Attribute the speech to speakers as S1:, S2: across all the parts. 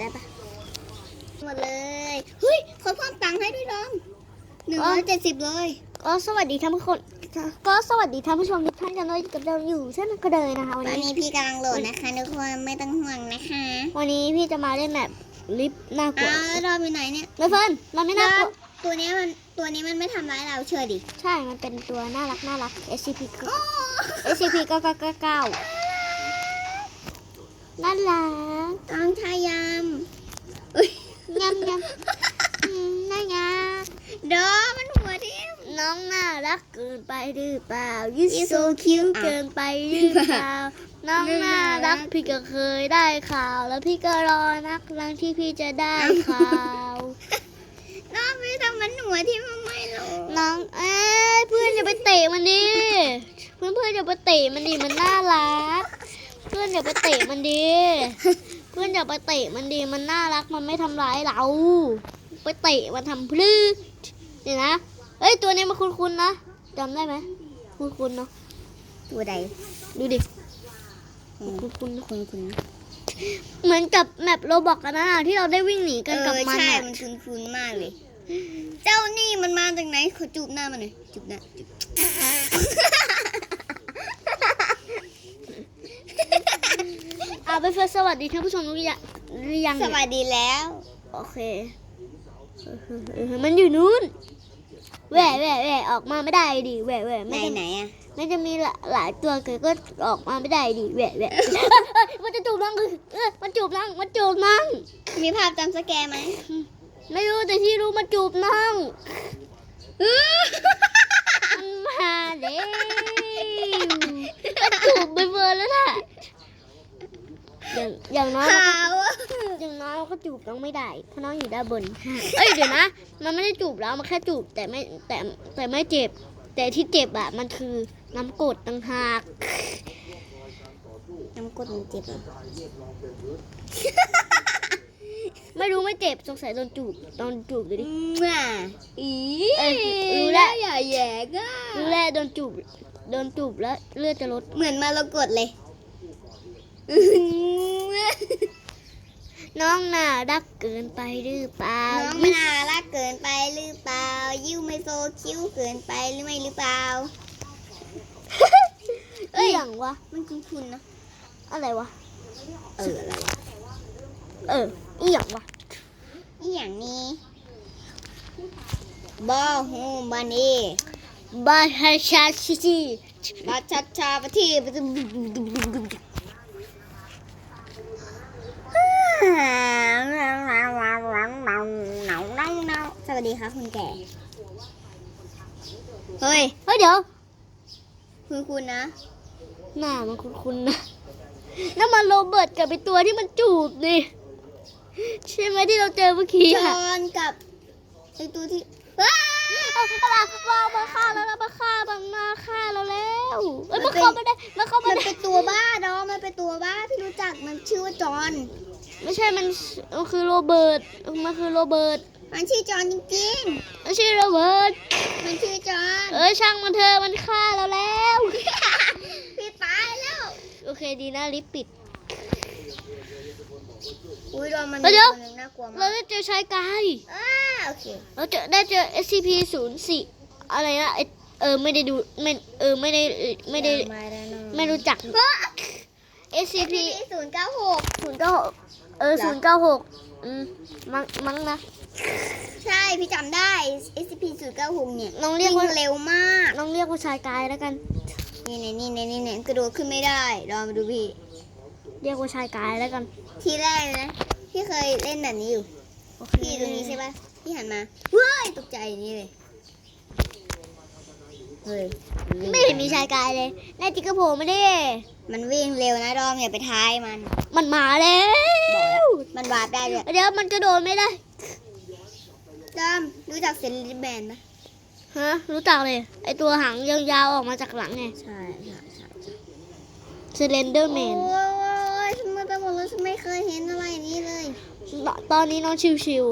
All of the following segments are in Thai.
S1: ได้ปะหมดเลยเฮ้ยเขาเพิ่มตังค์ให้ด้วยน้องหนึ่งร้อยเจ็ดสิบเลย
S2: ก็สวัสดีท่านผู้ชมก็สวัสดีท่านผู้ชมทุกท่านกันด้วยกับเราอยู่เช่นก็เดินนะคะวัน
S1: ตอน
S2: นี้
S1: นี้พี่กำลังโหลดนะคะทุกคนไม่ต้องห่วงนะคะ
S2: วันนี้พี่จะมาเล่นแบบลิฟต์น่ากลัว
S1: อ้าวแล้วเราอยู่ไหนเนี่ย
S2: ไม่เฟิร์นมันไม่น่ากลัว
S1: ตัวเนี้ยมันตัวนี้มันไม่ทำร้ายเราเชื่อดิ
S2: ใช่มันเป็นตัวน่ารักน่ารัก SCP ก็ SCP ก็เก้าเก้าเก้า น่ารัก
S1: ต้องพยายาม
S2: ยำยำอืมน่ารัก
S1: ดอมันหัวทิ่ม
S2: น้องน่ารักเกินไปหรือเปล่า You
S1: You
S2: so
S1: so
S2: cute
S1: cute
S2: เกินไปหรือเปล่า น้องน่ารักพี่ก็เคยได้ข่าว แล้วพี่ก็รอนักครั้งที่พี่จะได้ข่าว
S1: น้องไม่ทำมันหัวทิ่มทำไมหรอ
S2: น้องเอ้ยเพื่อนอย่าไปเตะมันดิเพื่อนเพื่อนอย่าไปเตะมันดิมันน่ารักเพื่อนอย่าไปเตะมันดิเพื่อนอย่าไปเตะมันดิมันน่ารัก มันไม่ทำร้ายเรา ไปเตะมันทำพลื้ดเดี๋ยวนะ เอ้ยตัวนี้มันคุ้นๆนะจำได้ไหมคุ้นๆเนาะ
S1: ตัวใด
S2: ดูดิ
S1: อืม
S2: คุ้นๆนะ
S1: คุณคุณ
S2: เหมือนกับแมปโรบอกกันนะที่เราได้วิ่งหนีกันกับมัน
S1: ใช่
S2: อะ
S1: มันคุ้นคุ้นๆมากเลย เจ้านี่มันมาจากไหนขอจูบหน้ามันหน่อยจูบหน้าจูบ
S2: อ่า ไปเฟิร์สสวัสดีท่านผู้ชมหรือยังหรือยัง
S1: ส
S2: เนี่ย
S1: วัสดีแล้ว
S2: โอเคเออมันอยู่นู้นแหว่แหว่แหว่ออกมาไม่ได้ดิแหว่แหว่
S1: ไหน
S2: ไม่จะ
S1: ไหนๆอะ
S2: ไม่จะมีหลายหลายตัวเกิดก็ออกมาไม่ได้ดิแหว่แหว่เอ้ยเอ้ยมันจะจูบน้องคือเออมันจูบน้องมันจูบน้อง
S1: มีภาพจำสแกร์ไหม
S2: ไม่รู้แต่ที่รู้มันจูบน้องมันมาเด้วมันจูบไปเบอร์แล้วน่ะ อย่างอย่างน้อย
S1: ขาวอะ
S2: อย่างน้อยเราก็จูบน้องไม่ได้เพราะน้องอยู่ด้านบน เอ้ยเดี๋ยวนะ มันไม่ได้จูบแล้วมันแค่จูบแต่ไม่แต่แต่ไม่เจ็บ แต่ที่เจ็บอะมันคือน้ำกรดต่างหาก
S1: น้ำกรดมันเจ็บเหรอ
S2: ไม่รู้ไม่เจ็บสงสัยโดนจูบโดนจูบดูดิ
S1: ม่าอี
S2: เอ้ยรู้แล้ว
S1: อย่าแย่ก็
S2: รู้แล้วโดนจูบโดนจูบแล้วเลือดจะลด
S1: เหมือนมาเรากดเลย
S2: น้องน่ารักเกินไปหรือเปล่า
S1: น้องไม่น่ารักเกินไปหรือเปล่า ยิ้วไม่โซคิ้วเกินไปหรือไม่หรือเปล่า
S2: เอ้ยอย่างวะ
S1: มันคุ้นคุณนะ
S2: อะไรวะ
S1: เอออะไรวะ
S2: เอออีหยังวะ
S1: อีอย่างนี้บอฮูบันนี่
S2: บาฮาชาชิชิ
S1: บัชชาปะทีปะที สวัสดีครับคุณแก่ เฮ้ย
S2: เฮ้ยเดี๋ยว
S1: คุณคุณนะ
S2: หน้ามันคุ้นๆนะนั่นมันโรเบิร์ตกับไอตัวที่มันจูบนี่ ใช่ไหมที่เราเจอเมื่อกี้
S1: จ
S2: อะ
S1: อนกับไอตัวที่ว้า
S2: เอาเอาเอามาฆ่าแล้วมาฆ่ามันมาฆ่าเราแล้วเอ้ยมันเข้ามาได้มันเข้ามา
S1: มัน
S2: ได้
S1: เป็นตัวบ้าดอมมันเป็นตัวบ้า รู้จักมันชื่อว่าจอน
S2: ไม่ใช่มันมันคือโรเบิร์ตมันคือโรเบิร์ต
S1: มันชื่อจอนจริง
S2: ไม่ใช่โรเบิร์ต
S1: ๆ มันชื่อจอน
S2: เอ้ยช่างมันเธอะมันฆ่าเราแล้ว
S1: พี่ตายแล้ว
S2: โอเคดีนะลิฟต์ปิด
S1: อุ้ยดอมมัน
S2: เดี๋ยว
S1: ตัวหนึงน่ากลัว
S2: เรา
S1: มาก
S2: ได้เจอชายกาย
S1: อ้าโอเค
S2: เราเจอได้เจอ SCP 0 4อะไรนะไอ้เออไม่ได้ดูไม่เออไม่ได้ไม่ได้ไม่รู้จัก SCP
S1: พี่ศูนย์เก้าหก
S2: ศูนย์เก้าเออ
S1: เหร
S2: ศู
S1: อ
S2: นย์เก้าหกอืมมั้งมั้งนะ
S1: ใช่พี่จำได้ SCP ศูนย์เก้าหกเนี่ย
S2: น้องเรียกว่า
S1: วิ่งเร็วมาก
S2: น้องเรียกว่าชายกายแล้วกัน
S1: นี่นี่นี่นี่นี่กระโดดขึ้นไม่ได้ดอมมาดูพี่
S2: เรียกว่าชายกายแล้วกัน
S1: ทีแรกนะพี่เคยเล่นแบบนี้อยู่
S2: โอเค
S1: พี่ตรงนี้ใช่ปะพี่หันมาเฮ้ยตกใจอย่างนี้เลยเฮ้ยนวิ่ง
S2: ไม่เห็นมีชายกายเลยแน่จริงก็โผล่ไม่ได้
S1: มันวิ่งเร็วนะดอมอย่าไปท้ายมัน
S2: มันมาแล้ว
S1: มันวาร์ปได้เลย
S2: เดี๋ยวมันกระโดดไม่ได้
S1: ดอมรู้จักเซนลิแมนปะ
S2: ฮะรู้จักเลย ไอตัวหางยาวๆออกมาจากหลังไง
S1: ใช่ใช่ใช่
S2: เซเลนเดอร์แมน
S1: โอ้ยทำไมไปหมดแล้วฉันไม่เคยเห็นอะไรอย่างนี้เลย
S2: ตอนนี้น้องชิว
S1: ชิว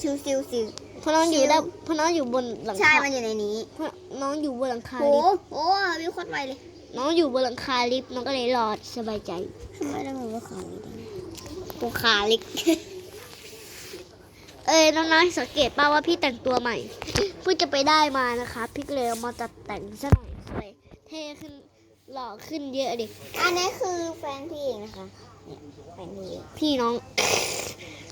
S1: ซิวซิว
S2: ๆเพราะน้องอยู่
S1: ชิว
S2: ได้านเพราะน้องอยู่บนหลัง
S1: ใช่
S2: คา
S1: มันอยู่ในนี้
S2: เพราะน้องอยู่บนหลังคา
S1: โห
S2: ลิฟต์
S1: โหวิวโคตรไวเลย
S2: น้องอยู่บนหลังคาลิฟต์น้องก็เลยรอดสบายใจ
S1: ทำไมได้หมดว่าเขาเลยกูขาเล็ก
S2: เอ้ยน้องๆสังเกตป่าว่าพี่แต่งตัวใหม่เพิ่งจะไปได้มานะคะ พี่ก็เลยเอามาจัดแต่งซะหน่อยสวยเท่ขึ้นหล่อขึ้นเยอะดิ
S1: อันนี้คือแฟนพี่เองนะคะเนี่ยแฟนพี่เอง
S2: พี่น้อง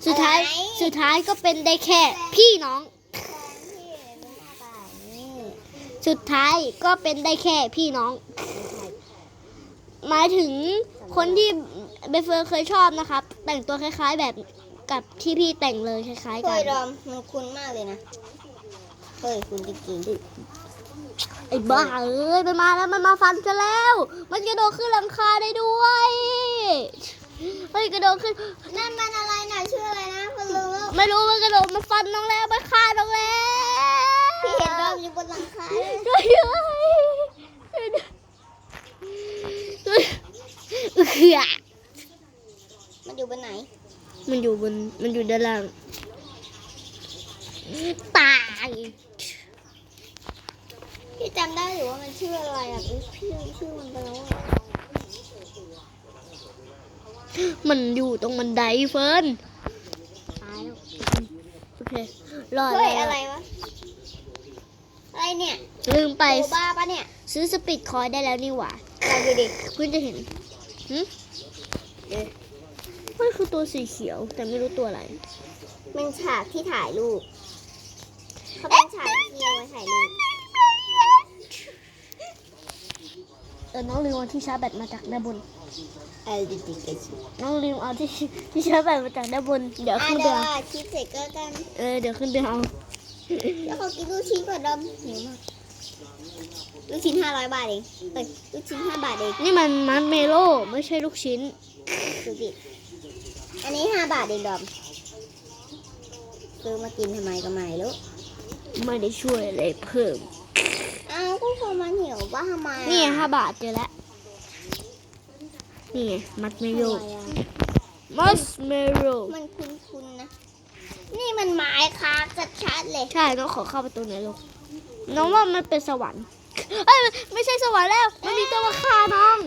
S2: สุดท้าย
S1: อะไร
S2: สุดท้ายก็เป็นได้แค่ พี่น้อง
S1: แฟนพี่เป็นหน้าตาอย่างนี้
S2: สุดท้ายก็เป็นได้แค่พี่น้อง หมายถึงคนที่เบเฟิร์นเคยชอบนะครับ แต่งตัวคล้าย ๆ แบบกับที่พี่แต่งเลยคล้ายๆ
S1: เฮ้
S2: กั
S1: ย
S2: น
S1: ดอมมันคุ้นมากเลยนะเฮ้ยคุณจริงๆ
S2: ไอ้บ้าเอ้ยมันมาแล้วมันมาฟันจะแล้ว มันกระโดดขึ้นหลังคาได้ด้วยเฮ้ยกระโดดขึ้น
S1: นั่นมันอะไรนะชื่ออะไรนะคุณลุง
S2: ไม่รู้มันกระโดดมาฟันน้องแล้วมาฆ่าน้องแล้ว
S1: พี่เห็นดอมอยู่บนหลังคาเลย
S2: ช่วยด้วยช่วยเอือ
S1: มันอยู่บนไหน
S2: มันอยู่บน มันอยู่ด้านล่าง ตาย
S1: พี่จำได้หรือว่ามันชื่ออะไรอะพี่ชื่อชื่อมันไปแล้วอะ
S2: มันอยู่ตรงบันไดเฟิร์นตายแล้วโอเครอด
S1: เฮ้ย
S2: แล้ว
S1: อะไรวะ อะไรเนี่ย
S2: ลืมไป
S1: โบบ้าปะเนี่ย
S2: ซื้อสปีดคอยได้แล้วนี่หว่า
S1: ลองดูดิ
S2: เพื่อนจะเห็น หึ
S1: เอ๊ะ
S2: มันคือตัวสีเขียวแต่ไม่รู้ตัวอะไร
S1: มันฉากที่ถ่ายรูปเขาเป็นฉากที่เอาไว้ถ่ายรูป
S2: เออน้องลืมเอาที่ชาร์จแบตมาจากด้านบน
S1: เออดิดิกันสิ
S2: น้องลืมเอาที่ที่ชาร์จแบตมาจากด้านบน เดี๋ยว
S1: อะ
S2: ขึ้นไป
S1: เดี๋ยว
S2: เอา
S1: อะคิดเสร็จก็กัน
S2: เออเดี๋ยวขึ้นไปเอา
S1: แล้วเขากินลูกชิ้นก่อนดอมหิวมาก ลูกชิ้นห้าร้อยบาทเองเอ้ยลูกชิ้นห้าบาทเอง
S2: นี่มันมัดเมโล่ไม่ใช่ลูกชิ้น
S1: ดูดิ อันนี้ห้าบาทเองดอมซื้อมากินทำไมก็ไม่รู้
S2: ไม่ได้ช่วยอะไรเพิ่ม
S1: อ้าวก็พอมันหิวว่าทำไมอะ
S2: นี่ไงห้าบาทเจอแล้ว นี่ไงมัดเมโล่
S1: ทำไมอะ
S2: มัสเมโล่
S1: มันคุ้นๆนะ นี่มันไม้ค้างชัดๆเลย
S2: ใช่น้องขอเข้าประตูหน่อยลูกน้องว่ามันเป็นสวรรค์ เอ้ยไม่ใช่สวรรค์แล้ว มันมีตัวมาฆ่าน้อง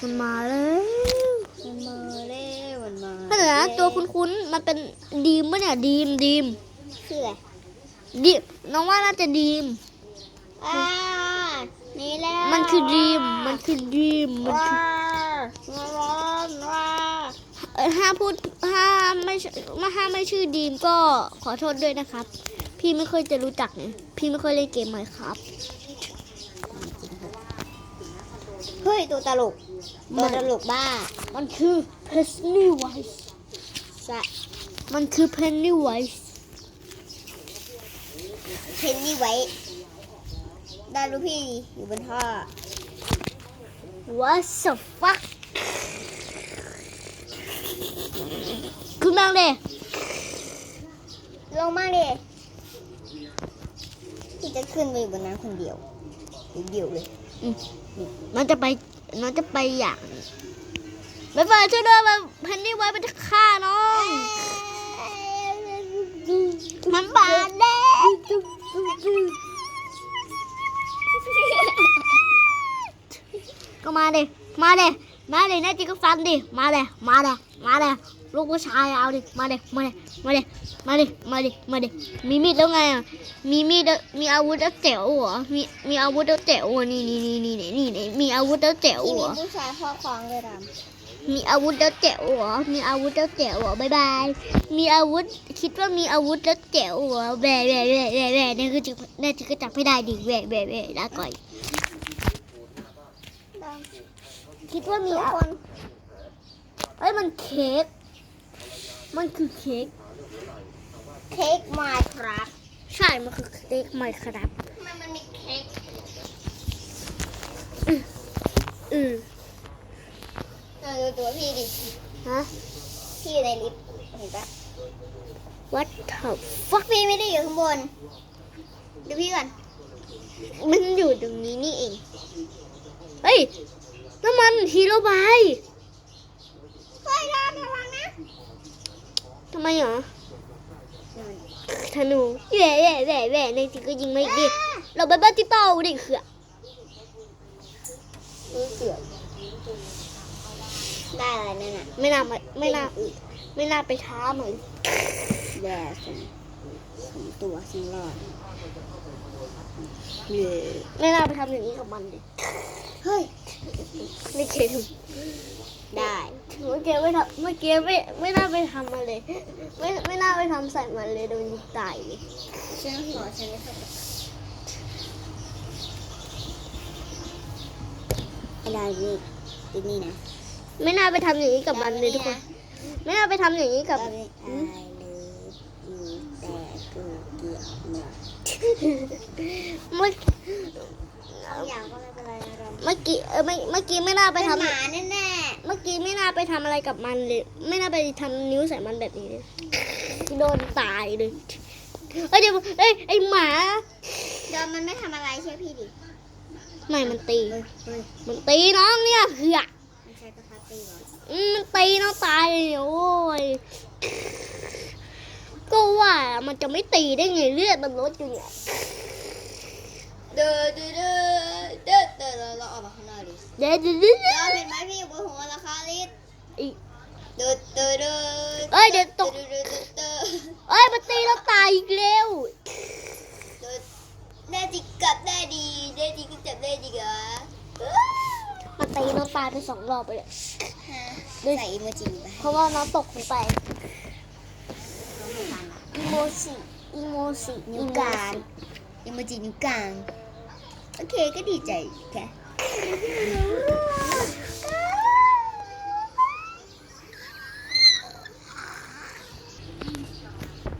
S2: มันมาแล้ว
S1: มันมาเร็วมันมา
S2: ถ้าเดี๋ยวนะตัวคุ้นๆมันเป็นดีมปะเนี่ยดีมดีม
S1: คืออะไร
S2: ดีน้องว่าน่าจะดีม
S1: อ่านี่แหละ
S2: มันคือดีมมันคือดีมมัน
S1: ว้า
S2: คือ
S1: ว้าว้า
S2: เอ่อห้ามพูดห้ามไม่ใช่ห้ามไม่ชื่อดีมก็ขอโทษด้วยนะครับ พี่ไม่เคยจะรู้จักเนี่ยพี่ไม่เคยเล่นเกมไหมครับ
S1: เฮ้ย ตัวตลก ตัวตลกบ้า
S2: มันคือ Pennywise
S1: สะ
S2: มันคือ Pennywise
S1: เพนนี่ไว้ดารูพี่อยู่บนท่อ
S2: What the fuck ขึ้นมาเลย
S1: ลงมาเลยพี่ จะขึ้นไปอยู่บนนั้นคนเดียวเดียวเลย
S2: มันจะไปมันจะไปอย่างไม่ไปช่วยด้วยมัน Pennywise มันจะฆ่าน้อง มันบาดแน่ก็มาเดมาเดมาเดแน่จริงก็ฟันดิ มาเดมาเดมาเด ลูกผู้ชายเอาดิ มาเดมาเดมาเดมาเดมาเดมาเดมีมีดแล้วไงอะ มีมีดแล้วมีอาวุธแล้วแจ๋วเหรอ มีมีอาวุธแล้วแจ๋วเหรอนี่นี่นี่นี่นี่นี่นี่มีอาวุธแล้วแจ๋ว
S1: ที่
S2: เหร
S1: มี
S2: อ
S1: ผู้ชายครอบครองเลยด
S2: มีอาวุธแล้วแจ๋วเหรอ มีอาวุธแล้วแจ๋วเหรอบายบาย มีอาวุธ คิดว่ามีอาวุธแล้วแจ๋วเหรอแหว่แหว่แหว่แหว่แหว่นี่คือจะนี่คือก็จับไม่ได้ดิแหว่แหว่แหว่ลาก่อยำคิดว่ามี
S1: ทุก
S2: อะ
S1: คน
S2: เอ้ยมันเค้ก มันคือเค้ก
S1: เค้กมาครับ
S2: ใช่ มันคือเค้กไหมครับ
S1: มันมันมีเค้ก
S2: อือ
S1: เออดูตัวพี่ดิ
S2: ฮะ
S1: พี่อยู่ในลิฟต์เห็นปะ
S2: what the
S1: ฟักพี่ไม่ได้อยู่ข้างบน ดูพี่ก่อน
S2: มันอยู่ตรงนี้นี่เอง เฮ้ยน้ำมันฮีโร่บาย
S1: เฮ้ยรอดระวังนะ
S2: ทำไมหรอธนูแหว่แหว่แหว่แหว่ในจริงก็ยิงไม่ดิเราไปบ้านที่เป้าดิเขื่อ
S1: รู้เสือกได้อะไรนั่นน่ะ
S2: ไม่น่ามาไม่น่าไม่น่าไปท้ามัน
S1: แย่สมสมตัวสมรอดเย่
S2: ไม่น่าไปทำอย่างนี้กับมันดิ
S1: เฮ้ย
S2: ไม่เค็ม
S1: ได้
S2: เมื่อกี้ไม่ทำเมื่อกี้ไม่ไม่น่าไปทำมันเลย ไม่ไม่น่าไปทำใส่มันเลยโดนยิงตายเลย
S1: ฉันขอฉันไม่เข้าใจอะไรนี่อีนี่นะ
S2: ไม่น่าไปทำอย่างนี้กับมันเลยทุกคน ไม่น่าไปทำอย่างนี้กับ
S1: ก็ไม่อายเลยอยู่แต่กูเกลียดเมื่อ
S2: เมื่อ
S1: อย่างก็ไม่เป็นไรนะเรา
S2: เมื่อกี้เออไม่เมื่อกี้ไม่น่าไป
S1: เป็น
S2: ทำ
S1: หมาแน่
S2: เมื่อกี้ไม่น่าไปทำอะไรกับมันเลย ไม่น่าไปทำนิ้วใส่มันแบบนี้เลยโดนตายเลยเอ้ยเดี๋ยวเอ้ยไอหมา
S1: ๆเดิมมันไม่ทำอะไรใช่พี่ดิ
S2: ไม่มันตี
S1: เฮ้ยเฮ้ย
S2: มันตีน้องเนี่ยเหือก
S1: มันใช้กระทะตีเหรอ
S2: อืมมันตีน้องตายเลยโอ้ยก็ว่ามันจะไม่ตีได้ไงเลือดมันลดอยู่เนี่ย
S1: เด้อเด้อเด้อเด้อ เด้อเราเราออกมาข้างนอกดิ
S2: เดี๋ยวเดี๋ยวเดี๋ยวเดี๋ยว
S1: เราเห็นไหมพี่อยู่บนหัวราคาลิตร
S2: อี
S1: เด้อเด้อเด้อ
S2: เอ้ยเดี๋ยวตก
S1: เด้อเด้อเด้อเด้อ
S2: เอ้ยมันตีเราตายอีกแล้ว
S1: เด้อแน่จริงกับแน่ดีแน่จริงก็จับแน่จริงเหรอ
S2: มันตีเราตายไปสองรอบไปเลย
S1: ฮะใส่อีโมจิไป
S2: เพราะว่าน้องตกลงไปอีโมจิอีโมจิ
S1: นิ้วกลางอีโมจินิ้วกลาง โอเคก็ดีใจแค่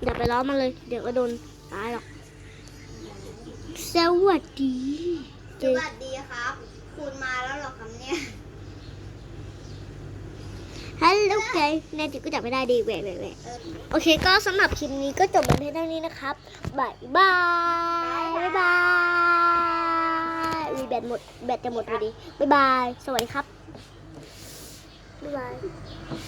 S2: อย่าไปล้อมันเลย เดี๋ยวก็โดนตายหรอก สวัสดี
S1: สวัสดีครับ คุณมาแล้วเหรอครับเนี่ย
S2: ฮัลโหลไกแน่จริงก็จับไม่ได้ดีแหวะแหวะแหวะ
S1: เออ
S2: โอเคก็สำหรับคลิปนี้ก็จบไปเพียงเท่านี้นะครับบายบายบายบายวี แบตหมด แบตจะหมดพอดีบายบาย สวัสดีครับ บ๊ายบาย